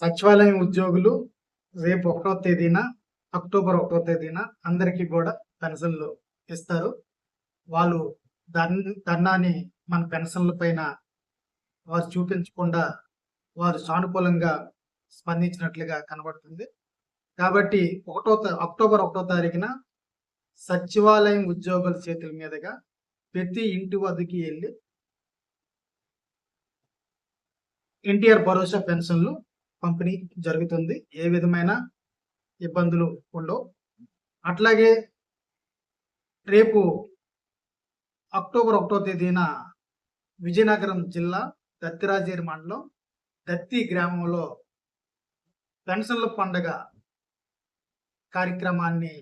సచివాలయం ఉద్యోగులు రేపు ఒకటో తేదీన అక్టోబర్ ఒకటో తేదీన అందరికీ కూడా పెన్షన్లు ఇస్తారు. వాళ్ళు దన్ మన పెన్షన్ల పైన వారు చూపించకుండా వారు సానుకూలంగా స్పందించినట్లుగా కనబడుతుంది. కాబట్టి ఒకటో అక్టోబర్ ఒకటో తారీఖున సచివాలయం ఉద్యోగుల చేతుల మీదుగా ప్రతి ఇంటి వద్దకి వెళ్ళి ఎన్టీఆర్ భరోసా పెన్షన్లు పంపిణీ జరుగుతుంది. ఏ విధమైన ఇబ్బందులు ఉండవు. అట్లాగే రేపు అక్టోబర్ ఒకటో తేదీన విజయనగరం జిల్లా దత్తిరాజేరి మండలం దత్తి గ్రామంలో పెన్షన్ల పండగ కార్యక్రమాన్ని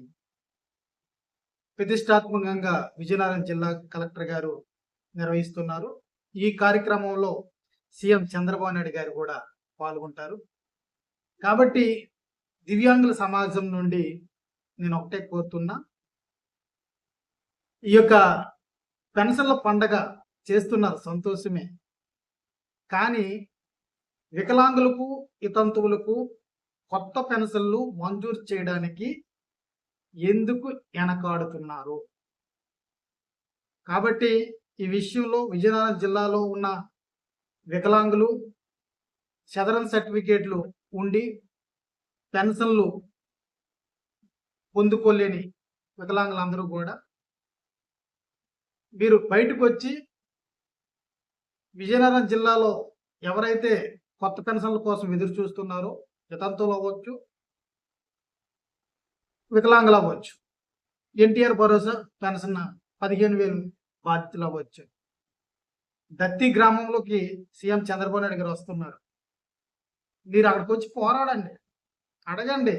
ప్రతిష్టాత్మకంగా విజయనగరం జిల్లా కలెక్టర్ గారు నిర్వహిస్తున్నారు. ఈ కార్యక్రమంలో సీఎం చంద్రబాబు నాయుడు గారు కూడా పాల్గొంటారు. కాబట్టి దివ్యాంగుల సమాజం నుండి నేను ఒకటే కోరుతున్నా. ఈ యొక్క పెన్షన్ల పండగ చేస్తున్నారు సంతోషమే. కానీ వికలాంగులకు ఇతంతువులకు కొత్త పెన్షన్లు మంజూరు చేయడానికి ఎందుకు వెనకాడుతున్నారు కాబట్టి ఈ విషయంలో విజయనగరం జిల్లాలో ఉన్న వికలాంగులు సదరన్ సర్టిఫికేట్లు ఉండి పెన్షన్లు పొందుకోలేని వికలాంగులందరూ కూడా మీరు బయటకు వచ్చి విజయనగరం జిల్లాలో ఎవరైతే కొత్త పెన్షన్ల కోసం ఎదురు చూస్తున్నారో వితంతులు అవ్వచ్చు వికలాంగులు అవ్వచ్చు ఎన్టీఆర్ భరోసా పెన్షన్ పదిహేను వేలు బాధితులు అవ్వచ్చు. దత్తి గ్రామంలోకి సీఎం చంద్రబాబు నాయుడు గారు వస్తున్నారు. మీరు అక్కడికి వచ్చి పోరాడండి. అడగండి.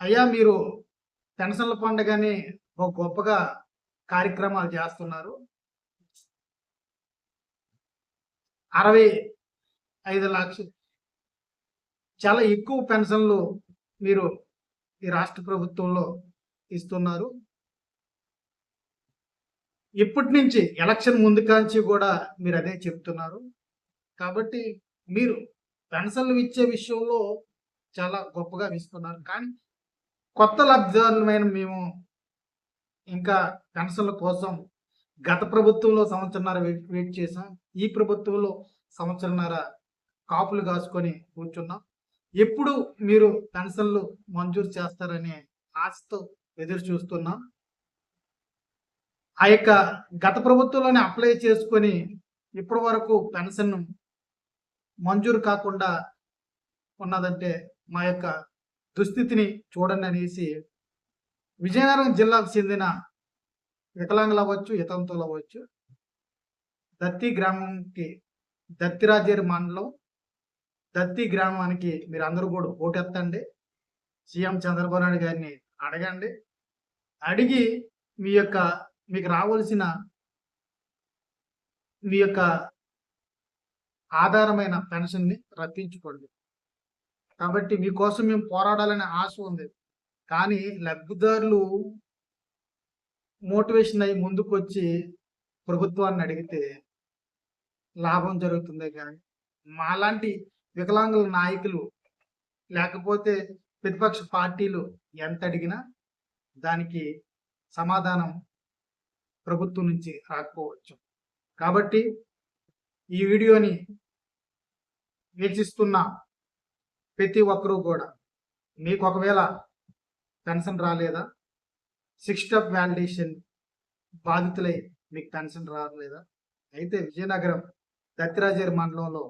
అయ్యా మీరు పెన్షన్ల పండుగని ఒక గొప్పగా కార్యక్రమాలు చేస్తున్నారు. అరవై ఐదు లక్షలు చాలా ఎక్కువ పెన్షన్లు మీరు ఈ రాష్ట్ర ప్రభుత్వంలో ఇస్తున్నారు. ఇప్పటి నుంచి ఎలక్షన్ ముందు కాంచి కూడా మీరు అదే చెప్తున్నారు. కాబట్టి మీరు పెన్షన్లు ఇచ్చే విషయంలో చాలా గొప్పగా ఇస్తున్నారు కానీ కొత్త లబ్ధిదారులమైన మేము ఇంకా పెన్షన్ల కోసం గత ప్రభుత్వంలో సంవత్సరన్నర వెయిట్ వెయిట్ చేసాం ఈ ప్రభుత్వంలో సంవత్సరన్నర కాపులు కాసుకొని కూర్చున్నాం. ఎప్పుడు మీరు పెన్షన్లు మంజూరు చేస్తారనే ఆశతో ఎదురు చూస్తున్నాం. ఆ యొక్క గత ప్రభుత్వంలోనే అప్లై చేసుకొని ఇప్పటి వరకు పెన్షన్ మంజూరు కాకుండా ఉన్నదంటే మా యొక్క దుస్థితిని చూడండి అనేసి విజయనగరం జిల్లాకు చెందిన వికలాంగులు అవ్వచ్చు ఇతంతులు అవ్వచ్చు దత్తి గ్రామంకి దత్తిరాజేరు మండలం దత్తి గ్రామానికి మీరు అందరూ కూడా ఓటెత్తండి సీఎం చంద్రబాబు నాయుడు గారిని అడగండి. అడిగి మీ యొక్క మీకు రావాల్సిన మీ యొక్క ఆధారమైన పెన్షన్ని రప్పించుకోండి కాబట్టి మీకోసం మేము పోరాడాలనే ఆశ ఉంది. కానీ లబ్ధిదారులు మోటివేషన్ అయ్యి ముందుకు వచ్చి ప్రభుత్వాన్ని అడిగితే లాభం జరుగుతుంది కానీ మాలాంటి వికలాంగుల నాయకులు లేకపోతే ప్రతిపక్ష పార్టీలు ఎంత అడిగినా దానికి సమాధానం ప్రభుత్వం నుంచి రాకపోవచ్చు. కాబట్టి ఈ వీడియోని వీక్షిస్తున్న ప్రతి ఒక్కరూ కూడా మీకు ఒకవేళ పెన్షన్ రాలేదా? సిక్స్ స్టెప్ వ్యాలిడేషన్ బాధితులై మీకు పెన్షన్ రాలేదా? అయితే విజయనగరం దత్తిరాజేరు మండలంలో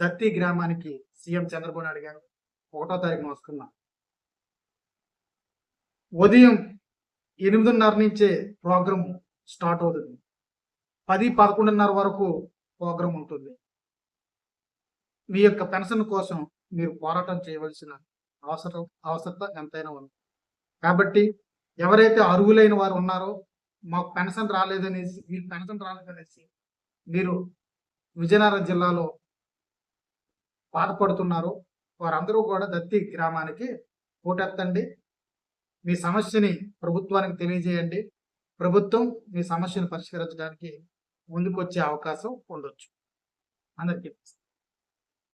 దత్తి గ్రామానికి సీఎం చంద్రబాబు నాయుడు గారు ఒకటో తారీఖున వస్తున్నా ఉదయం ఎనిమిదిన్నర నుంచే ప్రోగ్రాం స్టార్ట్ అవుతుంది. పది పదకొండున్నర వరకు ప్రోగ్రాం ఉంటుంది. మీ యొక్క పెన్షన్ కోసం మీరు పోరాటం చేయవలసిన అవసరం అవసరత ఎంతైనా ఉంది. కాబట్టి ఎవరైతే అర్హులైన వారు ఉన్నారో మాకు పెన్షన్ రాలేదనేసి మీకు పెన్షన్ రాలేదనేసి మీరు విజయనగరం జిల్లాలో బాధపడుతున్నారు వారందరూ కూడా దత్తి గ్రామానికి ఓటెత్తండి మీ సమస్యని ప్రభుత్వానికి తెలియజేయండి. ప్రభుత్వం మీ సమస్యను పరిష్కరించడానికి ముందుకొచ్చే అవకాశం ఉండొచ్చు అందరికీ